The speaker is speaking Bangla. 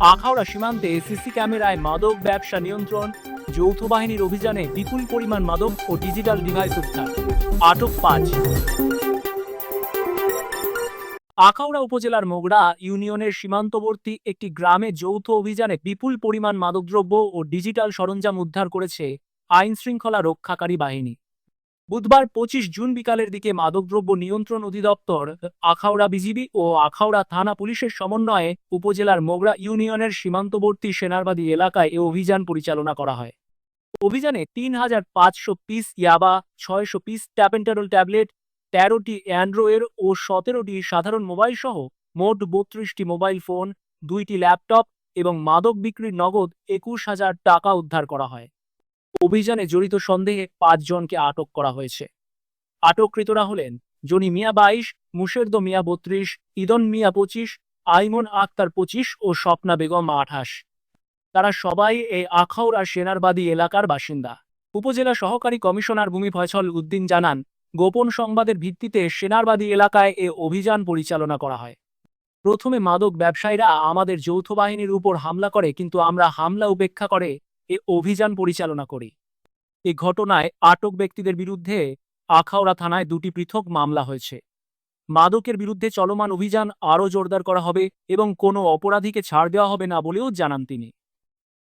আখাউড়া সীমান্তে সিসি ক্যামেরায় মাদক ব্যবসা নিয়ন্ত্রণ, যৌথ বাহিনীর অভিযানে বিপুল পরিমাণ মাদক ও ডিজিটাল ডিভাইস উদ্ধার। আটক পাঁচ। আখাউড়া উপজেলার মোগড়া ইউনিয়নের সীমান্তবর্তী একটি গ্রামে যৌথ অভিযানে বিপুল পরিমাণ মাদকদ্রব্য ও ডিজিটাল সরঞ্জাম উদ্ধার করেছে আইন শৃঙ্খলা রক্ষাকারী বাহিনী। বুধবার পঁচিশ জুন বিকালের দিকে মাদকদ্রব্য নিয়ন্ত্রণ অধিদপ্তর, আখাউড়া বিজিবি ও আখাউড়া থানা পুলিশের সমন্বয়ে উপজেলার মোগরা ইউনিয়নের সীমান্তবর্তী সেনারবাদী এলাকায় এ অভিযান পরিচালনা করা হয়। অভিযানে তিন হাজার পাঁচশো পিস ইয়াবা, ছয়শো পিস ট্যাপেন্টারল ট্যাবলেট, তেরোটি অ্যান্ড্রয়েড ও সতেরোটি সাধারণ মোবাইল সহ মোট বত্রিশটি মোবাইল ফোন, দুইটি ল্যাপটপ এবং মাদক বিক্রির নগদ একুশ হাজার টাকা উদ্ধার করা হয়। অভিযানে জড়িত সন্দেহে পাঁচজনকে আটক করা হয়েছে। আটককৃতরা হলেন জনি মিয়া বাইশ, মুশেরদ মিয়া বত্রিশ, ইদন মিয়া পঁচিশ, আইমন আক্তার পঁচিশ ও স্বপ্না বেগম আঠাশ। তারা সবাই এই আখাউড়া সেনারবাদী এলাকার বাসিন্দা। উপজেলা সহকারী কমিশনার ভূমি ফয়সল উদ্দিন জানান, গোপন সংবাদের ভিত্তিতে সেনারবাদী এলাকায় এ অভিযান পরিচালনা করা হয়। প্রথমে মাদক ব্যবসায়ীরা আমাদের যৌথ বাহিনীর উপর হামলা করে, কিন্তু আমরা হামলা উপেক্ষা করে এ অভিযান পরিচালনা করে। এ ঘটনায় আটক ব্যক্তিদের বিরুদ্ধে আখাউড়া থানায় দুটি পৃথক মামলা হয়েছে। মাদকের বিরুদ্ধে চলমান অভিযান আরও জোরদার করা হবে এবং কোনো অপরাধীকে ছাড় দেওয়া হবে না বলেও জানান তিনি।